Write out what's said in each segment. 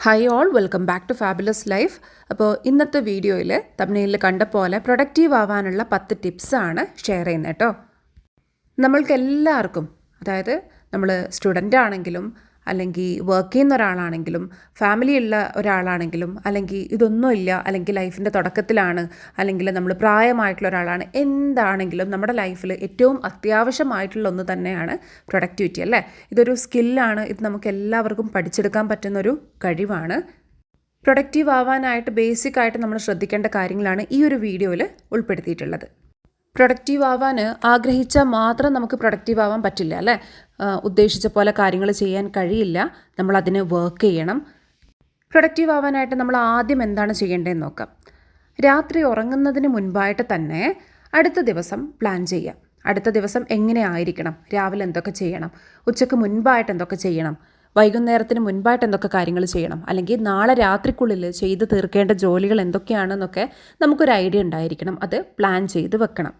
Hi all welcome back to fabulous life അപ്പോൾ ഇന്നത്തെ വീഡിയോയിൽ തമിഴ്നയിൽ കണ്ട പോലെ പ്രൊഡക്റ്റീവ് ആവാനുള്ള പത്ത് ടിപ്സാണ് ഷെയർ ചെയ്യുന്നത് കേട്ടോ. നമ്മൾക്ക് എല്ലാവർക്കും അതായത് നമ്മൾ സ്റ്റുഡന്റ് ആണെങ്കിലും അല്ലെങ്കിൽ വർക്ക് ചെയ്യുന്ന ഒരാളാണെങ്കിലും ഫാമിലി ഉള്ള ഒരാളാണെങ്കിലും അല്ലെങ്കിൽ ഇതൊന്നുമില്ല അല്ലെങ്കിൽ ലൈഫിന്റെ തുടക്കത്തിലാണ് അല്ലെങ്കിൽ നമ്മൾ പ്രായമായിട്ടുള്ള ഒരാളാണ് എന്താണെങ്കിലും നമ്മുടെ ലൈഫിൽ ഏറ്റവും അത്യാവശ്യമായിട്ടുള്ള ഒന്ന് തന്നെയാണ് പ്രൊഡക്ടിവിറ്റി അല്ലേ? ഇതൊരു സ്കില്ലാണ് ഇത് നമുക്ക് എല്ലാവർക്കും പഠിച്ചെടുക്കാൻ പറ്റുന്നൊരു കഴിവാണ്. പ്രൊഡക്റ്റീവ് ആവാനായിട്ട് ബേസിക് ആയിട്ട് നമ്മൾ ശ്രദ്ധിക്കേണ്ട കാര്യങ്ങളാണ് ഈ ഒരു വീഡിയോയിൽ ഉൾപ്പെടുത്തിയിട്ടുള്ളത്. പ്രൊഡക്റ്റീവ് ആവാൻ ആഗ്രഹിച്ചാൽ മാത്രം നമുക്ക് പ്രൊഡക്റ്റീവ് ആവാൻ പറ്റില്ല അല്ലേ? ഉദ്ദേശിച്ച പോലെ കാര്യങ്ങൾ ചെയ്യാൻ കഴിയില്ല. നമ്മൾ അതിന് വർക്ക് ചെയ്യണം. പ്രൊഡക്റ്റീവ് ആവാനായിട്ട് നമ്മൾ ആദ്യം എന്താണ് ചെയ്യേണ്ടതെന്ന് നോക്കാം. രാത്രി ഉറങ്ങുന്നതിന് മുൻപായിട്ട് തന്നെ അടുത്ത ദിവസം പ്ലാൻ ചെയ്യാം. അടുത്ത ദിവസം എങ്ങനെ ആയിരിക്കണം? രാവിലെ എന്തൊക്കെ ചെയ്യണം? ഉച്ചയ്ക്ക് മുൻപായിട്ട് എന്തൊക്കെ ചെയ്യണം? വൈകുന്നേരത്തിന് മുൻപായിട്ട് എന്തൊക്കെ കാര്യങ്ങൾ ചെയ്യണം? അല്ലെങ്കിൽ നാളെ രാത്രിക്കുള്ളിൽ ചെയ്ത് തീർക്കേണ്ട ജോലികൾ എന്തൊക്കെയാണെന്നൊക്കെ നമുക്കൊരു ഐഡിയ ഉണ്ടായിരിക്കണം. അത് പ്ലാൻ ചെയ്ത് വെക്കണം.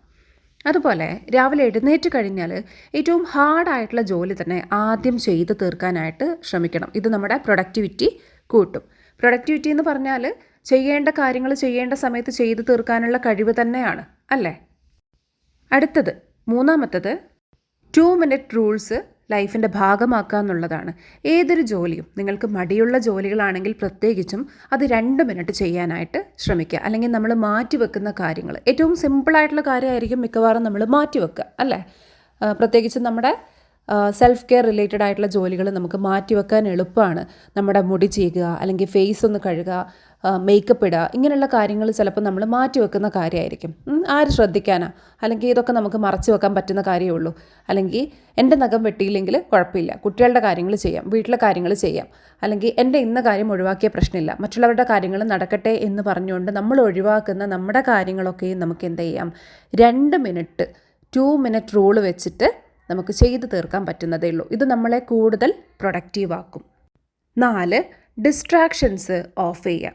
അതുപോലെ രാവിലെ എഴുന്നേറ്റ് കഴിഞ്ഞാൽ ഏറ്റവും ഹാർഡായിട്ടുള്ള ജോലി തന്നെ ആദ്യം ചെയ്ത് തീർക്കാനായിട്ട് ശ്രമിക്കണം. ഇത് നമ്മുടെ പ്രൊഡക്ടിവിറ്റി കൂട്ടും. പ്രൊഡക്ടിവിറ്റി എന്ന് പറഞ്ഞാൽ ചെയ്യേണ്ട കാര്യങ്ങൾ ചെയ്യേണ്ട സമയത്ത് ചെയ്ത് തീർക്കാനുള്ള കഴിവ് തന്നെയാണ് അല്ലേ? അടുത്തത് മൂന്നാമത്തത് ടു മിനിറ്റ് റൂൾസ് ലൈഫിന്റെ ഭാഗമാക്കുക എന്നുള്ളതാണ്. ഏതൊരു ജോലിയും നിങ്ങൾക്ക് മടിയുള്ള ജോലികളാണെങ്കിൽ പ്രത്യേകിച്ചും അത് രണ്ട് മിനിറ്റ് ചെയ്യാനായിട്ട് ശ്രമിക്കുക. അല്ലെങ്കിൽ നമ്മൾ മാറ്റി വെക്കുന്ന കാര്യങ്ങൾ. ഏറ്റവും സിമ്പിളായിട്ടുള്ള കാര്യമായിരിക്കും മിക്കവാറും നമ്മൾ മാറ്റി വെക്കുക അല്ലേ പ്രത്യേകിച്ച് നമ്മുടെ സെൽഫ് കെയർ റിലേറ്റഡ് ആയിട്ടുള്ള ജോലികൾ നമുക്ക് മാറ്റിവെക്കാൻ എളുപ്പമാണ്. നമ്മുടെ മുടി ചെയ്യുക അല്ലെങ്കിൽ ഫേസ് ഒന്ന് കഴുകുക മേക്കപ്പ് ഇടുക ഇങ്ങനെയുള്ള കാര്യങ്ങൾ ചിലപ്പോൾ നമ്മൾ മാറ്റി വെക്കുന്ന കാര്യമായിരിക്കും ആര് ശ്രദ്ധിക്കാനാ? അല്ലെങ്കിൽ ഇതൊക്കെ നമുക്ക് മറച്ചു വെക്കാൻ പറ്റുന്ന കാര്യമേ ഉള്ളൂ. അല്ലെങ്കിൽ എന്റെ നഖം വെട്ടിയില്ലെങ്കിൽ കുഴപ്പമില്ല. കുട്ടികളുടെ കാര്യങ്ങൾ ചെയ്യാം വീട്ടിലെ കാര്യങ്ങൾ ചെയ്യാം. അല്ലെങ്കിൽ എന്റെ ഇന്ന കാര്യം ഒഴിവാക്കിയ പ്രശ്നമില്ല. മറ്റുള്ളവരുടെ കാര്യങ്ങൾ നടക്കട്ടെ എന്ന് പറഞ്ഞുകൊണ്ട് നമ്മൾ ഒഴിവാക്കുന്ന നമ്മുടെ കാര്യങ്ങളൊക്കെയും നമുക്ക് എന്ത് ചെയ്യാം? രണ്ട് മിനിറ്റ് ടു മിനിറ്റ് റൂൾ വെച്ചിട്ട് നമുക്ക് ചെയ്തു തീർക്കാൻ പറ്റുന്നതേ ഉള്ളൂ. ഇത് നമ്മളെ കൂടുതൽ പ്രൊഡക്റ്റീവ് ആക്കും. നാല് ഡിസ്ട്രാക്ഷൻസ് ഓഫ് ചെയ്യാം.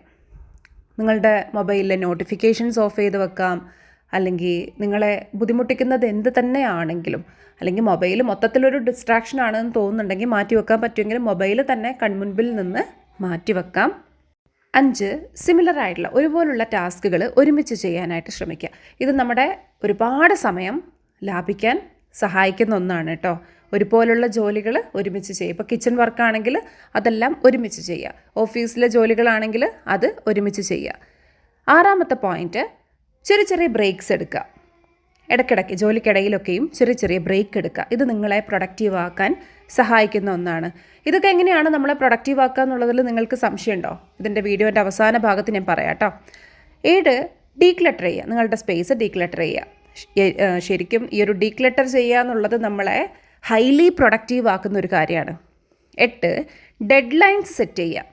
നിങ്ങളുടെ മൊബൈലിലെ നോട്ടിഫിക്കേഷൻസ് ഓഫ് ചെയ്ത് വെക്കാം. അല്ലെങ്കിൽ നിങ്ങളെ ബുദ്ധിമുട്ടിക്കുന്നത് എന്ത് തന്നെയാണെങ്കിലും അല്ലെങ്കിൽ മൊബൈൽ മൊത്തത്തിലൊരു ഡിസ്ട്രാക്ഷൻ ആണെന്ന് തോന്നുന്നുണ്ടെങ്കിൽ മാറ്റി വെക്കാൻ പറ്റുമെങ്കിൽ മൊബൈൽ തന്നെ കൺമുൻപിൽ നിന്ന് മാറ്റി വെക്കാം. അഞ്ച് സിമിലർ ആയിട്ടുള്ള ഒരുപോലുള്ള ടാസ്കുകൾ ഒരുമിച്ച് ചെയ്യാനായിട്ട് ശ്രമിക്കുക. ഇത് നമ്മുടെ ഒരുപാട് സമയം ലാഭിക്കാൻ സഹായിക്കുന്ന ഒന്നാണ് കേട്ടോ. ഒരുപോലുള്ള ജോലികൾ ഒരുമിച്ച് ചെയ്യുക. ഇപ്പോൾ കിച്ചൺ വർക്കാണെങ്കിൽ അതെല്ലാം ഒരുമിച്ച് ചെയ്യുക. ഓഫീസിലെ ജോലികളാണെങ്കിൽ അത് ഒരുമിച്ച് ചെയ്യുക. ആറാമത്തെ പോയിന്റ് ചെറിയ ചെറിയ ബ്രേക്സ് എടുക്കുക. ഇടയ്ക്കിടയ്ക്ക് ജോലിക്കിടയിലൊക്കെയും ചെറിയ ചെറിയ ബ്രേക്ക് എടുക്കുക. ഇത് നിങ്ങളെ പ്രൊഡക്റ്റീവ് ആക്കാൻ സഹായിക്കുന്ന ഒന്നാണ്. ഇതൊക്കെ എങ്ങനെയാണ് നമ്മളെ പ്രൊഡക്റ്റീവ് ആക്കുക എന്നുള്ളതിൽ നിങ്ങൾക്ക് സംശയമുണ്ടോ? ഇതിന്റെ വീഡിയോന്റെ അവസാന ഭാഗത്ത് ഞാൻ പറയാം കേട്ടോ. ഏഴ് ഡീക്ലട്ടർ ചെയ്യുക. നിങ്ങളുടെ സ്പേസ് ഡീക്ലട്ടർ ചെയ്യുക. ശരിക്കും ഈ ഒരു ഡീക്ലെറ്റർ ചെയ്യുക എന്നുള്ളത് നമ്മളെ ഹൈലി പ്രൊഡക്റ്റീവ് ആക്കുന്ന ഒരു കാര്യമാണ്. എട്ട് ഡെഡ് ലൈൻസ് സെറ്റ് ചെയ്യുക.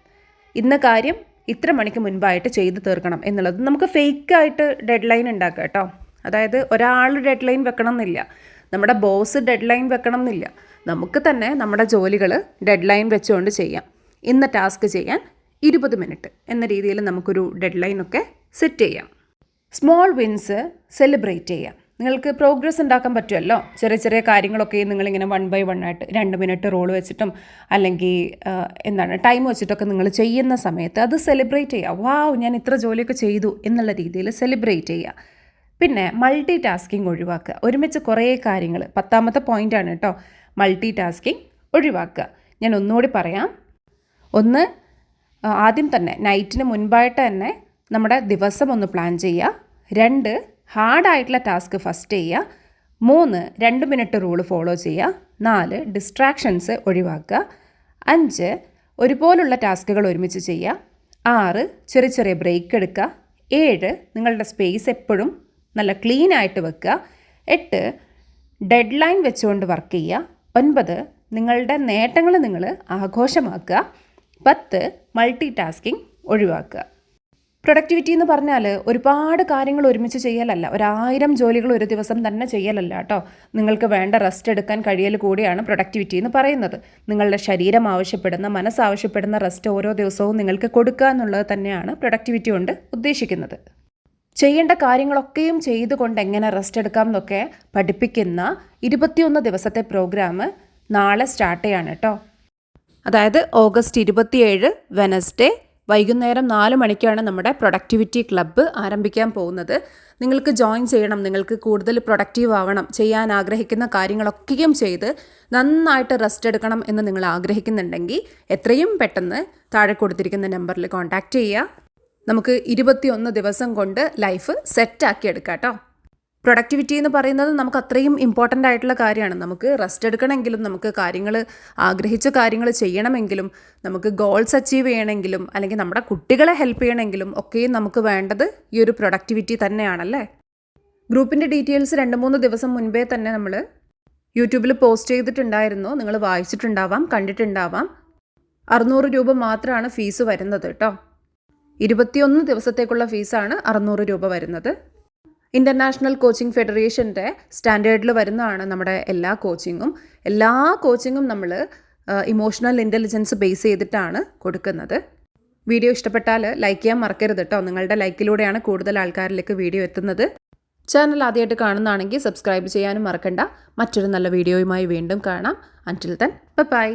ഇന്ന കാര്യം ഇത്ര മണിക്ക് മുൻപായിട്ട് ചെയ്തു തീർക്കണം എന്നുള്ളത്. നമുക്ക് ഫേക്കായിട്ട് ഡെഡ് ലൈൻ ഉണ്ടാക്കുക കേട്ടോ. അതായത് ഒരാൾ ഡെഡ് ലൈൻ വെക്കണം എന്നില്ല നമ്മുടെ ബോസ് ഡെഡ് ലൈൻ വെക്കണം എന്നില്ല നമുക്ക് തന്നെ നമ്മുടെ ജോലികൾ ഡെഡ് ലൈൻ വെച്ചുകൊണ്ട് ചെയ്യാം. ഇന്ന ടാസ്ക് ചെയ്യാൻ ഇരുപത് മിനിറ്റ് എന്ന രീതിയിൽ നമുക്കൊരു ഡെഡ് ലൈനൊക്കെ സെറ്റ് ചെയ്യാം. സ്മോൾ വിൻസ് സെലിബ്രേറ്റ് ചെയ്യുക നിങ്ങൾക്ക് പ്രോഗ്രസ് ഉണ്ടാക്കാൻ പറ്റുമല്ലോ? ചെറിയ ചെറിയ കാര്യങ്ങളൊക്കെ നിങ്ങളിങ്ങനെ വൺ ബൈ വൺ ആയിട്ട് രണ്ട് മിനിറ്റ് റോൾ വെച്ചിട്ടും അല്ലെങ്കിൽ എന്താണ് ടൈം വെച്ചിട്ടൊക്കെ നിങ്ങൾ ചെയ്യുന്ന സമയത്ത് അത് സെലിബ്രേറ്റ് ചെയ്യുക വാവ് ഞാൻ ഇത്ര ജോലിയൊക്കെ ചെയ്തു എന്നുള്ള രീതിയിൽ സെലിബ്രേറ്റ് ചെയ്യുക പിന്നെ മൾട്ടി ടാസ്കിങ് ഒഴിവാക്കുക. ഒരുമിച്ച് കുറേ കാര്യങ്ങൾ. പത്താമത്തെ ആണ് കേട്ടോ മൾട്ടി ടാസ്കിങ് ഒഴിവാക്കുക. ഞാൻ ഒന്നുകൂടി പറയാം. ഒന്ന് ആദ്യം തന്നെ നൈറ്റിന് മുൻപായിട്ട് തന്നെ നമ്മുടെ ദിവസം ഒന്ന് പ്ലാൻ ചെയ്യുക. രണ്ട് ഹാർഡായിട്ടുള്ള ടാസ്ക് ഫസ്റ്റ് ചെയ്യുക. മൂന്ന് രണ്ട് മിനിറ്റ് റൂൾ ഫോളോ ചെയ്യുക. നാല് ഡിസ്ട്രാക്ഷൻസ് ഒഴിവാക്കുക. അഞ്ച് ഒരുപോലുള്ള ടാസ്കുകൾ ഒരുമിച്ച് ചെയ്യുക. ആറ് ചെറിയ ചെറിയ ബ്രേക്ക് എടുക്കുക. ഏഴ് നിങ്ങളുടെ സ്പേസ് എപ്പോഴും നല്ല ക്ലീൻ ആയിട്ട് വെക്കുക. എട്ട് ഡെഡ് ലൈൻ വെച്ചുകൊണ്ട് വർക്ക് ചെയ്യുക. ഒൻപത് നിങ്ങളുടെ നേട്ടങ്ങൾ നിങ്ങൾ ആഘോഷമാക്കുക. പത്ത് മൾട്ടി ടാസ്കിങ് ഒഴിവാക്കുക. പ്രൊഡക്ടിവിറ്റി എന്ന് പറഞ്ഞാൽ ഒരുപാട് കാര്യങ്ങൾ ഒരുമിച്ച് ചെയ്യലല്ല. ഒരായിരം ജോലികൾ ഒരു ദിവസം തന്നെ ചെയ്യലല്ല കേട്ടോ നിങ്ങൾക്ക് വേണ്ട റെസ്റ്റ് എടുക്കാൻ കഴിയൽ കൂടിയാണ് പ്രൊഡക്ടിവിറ്റി എന്ന് പറയുന്നത്. നിങ്ങളുടെ ശരീരം ആവശ്യപ്പെടുന്ന മനസ്സ് ആവശ്യപ്പെടുന്ന റെസ്റ്റ് ഓരോ ദിവസവും നിങ്ങൾക്ക് കൊടുക്കുക എന്നുള്ളത് തന്നെയാണ് പ്രൊഡക്ടിവിറ്റി കൊണ്ട് ഉദ്ദേശിക്കുന്നത്. ചെയ്യേണ്ട കാര്യങ്ങളൊക്കെയും ചെയ്തുകൊണ്ട് എങ്ങനെ റെസ്റ്റ് എടുക്കാം എന്നൊക്കെ പഠിപ്പിക്കുന്ന ഇരുപത്തിയൊന്ന് ദിവസത്തെ പ്രോഗ്രാം നാളെ സ്റ്റാർട്ട് ചെയ്യാണ് കേട്ടോ അതായത് ഓഗസ്റ്റ് ഇരുപത്തിയേഴ് വെനസ്ഡേ വൈകുന്നേരം നാല് മണിക്കാണ് നമ്മുടെ പ്രൊഡക്ടിവിറ്റി ക്ലബ്ബ് ആരംഭിക്കാൻ പോകുന്നത്. നിങ്ങൾക്ക് ജോയിൻ ചെയ്യണം നിങ്ങൾക്ക് കൂടുതൽ പ്രൊഡക്റ്റീവ് ആവണം ചെയ്യാൻ ആഗ്രഹിക്കുന്ന കാര്യങ്ങളൊക്കെയും ചെയ്ത് നന്നായിട്ട് റെസ്റ്റ് എടുക്കണം എന്ന് നിങ്ങൾ ആഗ്രഹിക്കുന്നുണ്ടെങ്കിൽ എത്രയും പെട്ടെന്ന് താഴെ കൊടുത്തിരിക്കുന്ന നമ്പറിൽ കോൺടാക്റ്റ് ചെയ്യുക. നമുക്ക് ഇരുപത്തിയൊന്ന് ദിവസം കൊണ്ട് ലൈഫ് സെറ്റാക്കി എടുക്കാം കേട്ടോ. പ്രൊഡക്ടിവിറ്റി എന്ന് പറയുന്നത് നമുക്ക് അത്രയും ഇമ്പോർട്ടന്റ് ആയിട്ടുള്ള കാര്യമാണ്. നമുക്ക് റെസ്റ്റ് എടുക്കണമെങ്കിലും നമുക്ക് കാര്യങ്ങൾ ആഗ്രഹിച്ച കാര്യങ്ങൾ ചെയ്യണമെങ്കിലും നമുക്ക് ഗോൾസ് അച്ചീവ് ചെയ്യണമെങ്കിലും അല്ലെങ്കിൽ നമ്മുടെ കുട്ടികളെ ഹെൽപ്പ് ചെയ്യണമെങ്കിലും ഒക്കെയും നമുക്ക് വേണ്ടത് ഈ ഒരു പ്രൊഡക്ടിവിറ്റി തന്നെയാണല്ലേ? ഗ്രൂപ്പിന്റെ ഡീറ്റെയിൽസ് രണ്ട് മൂന്ന് ദിവസം മുൻപേ തന്നെ നമ്മൾ യൂട്യൂബിൽ പോസ്റ്റ് ചെയ്തിട്ടുണ്ടായിരുന്നു. നിങ്ങൾ വായിച്ചിട്ടുണ്ടാവാം കണ്ടിട്ടുണ്ടാവാം. അറുന്നൂറ് രൂപ മാത്രമാണ് ഫീസ് വരുന്നത് കേട്ടോ ഇരുപത്തിയൊന്ന് ദിവസത്തേക്കുള്ള ഫീസാണ് അറുന്നൂറ് രൂപ വരുന്നത്. ഇന്റർനാഷണൽ കോച്ചിങ് ഫെഡറേഷന്റെ സ്റ്റാൻഡേർഡിൽ വരുന്നതാണ് നമ്മുടെ എല്ലാ കോച്ചിങ്ങും എല്ലാ കോച്ചിങ്ങും നമ്മൾ ഇമോഷണൽ ഇന്റലിജൻസ് ബേസ് ചെയ്തിട്ടാണ് കൊടുക്കുന്നത്. വീഡിയോ ഇഷ്ടപ്പെട്ടാൽ ലൈക്ക് ചെയ്യാൻ മറക്കരുത് കേട്ടോ നിങ്ങളുടെ ലൈക്കിലൂടെയാണ് കൂടുതൽ ആൾക്കാരിലേക്ക് വീഡിയോ എത്തുന്നത്. ചാനൽ ആദ്യമായിട്ട് കാണുന്നതാണെങ്കിൽ സബ്സ്ക്രൈബ് ചെയ്യാനും മറക്കണ്ട. മറ്റൊരു നല്ല വീഡിയോയുമായി വീണ്ടും കാണാം. അന്റിൽ ദൻ ബൈ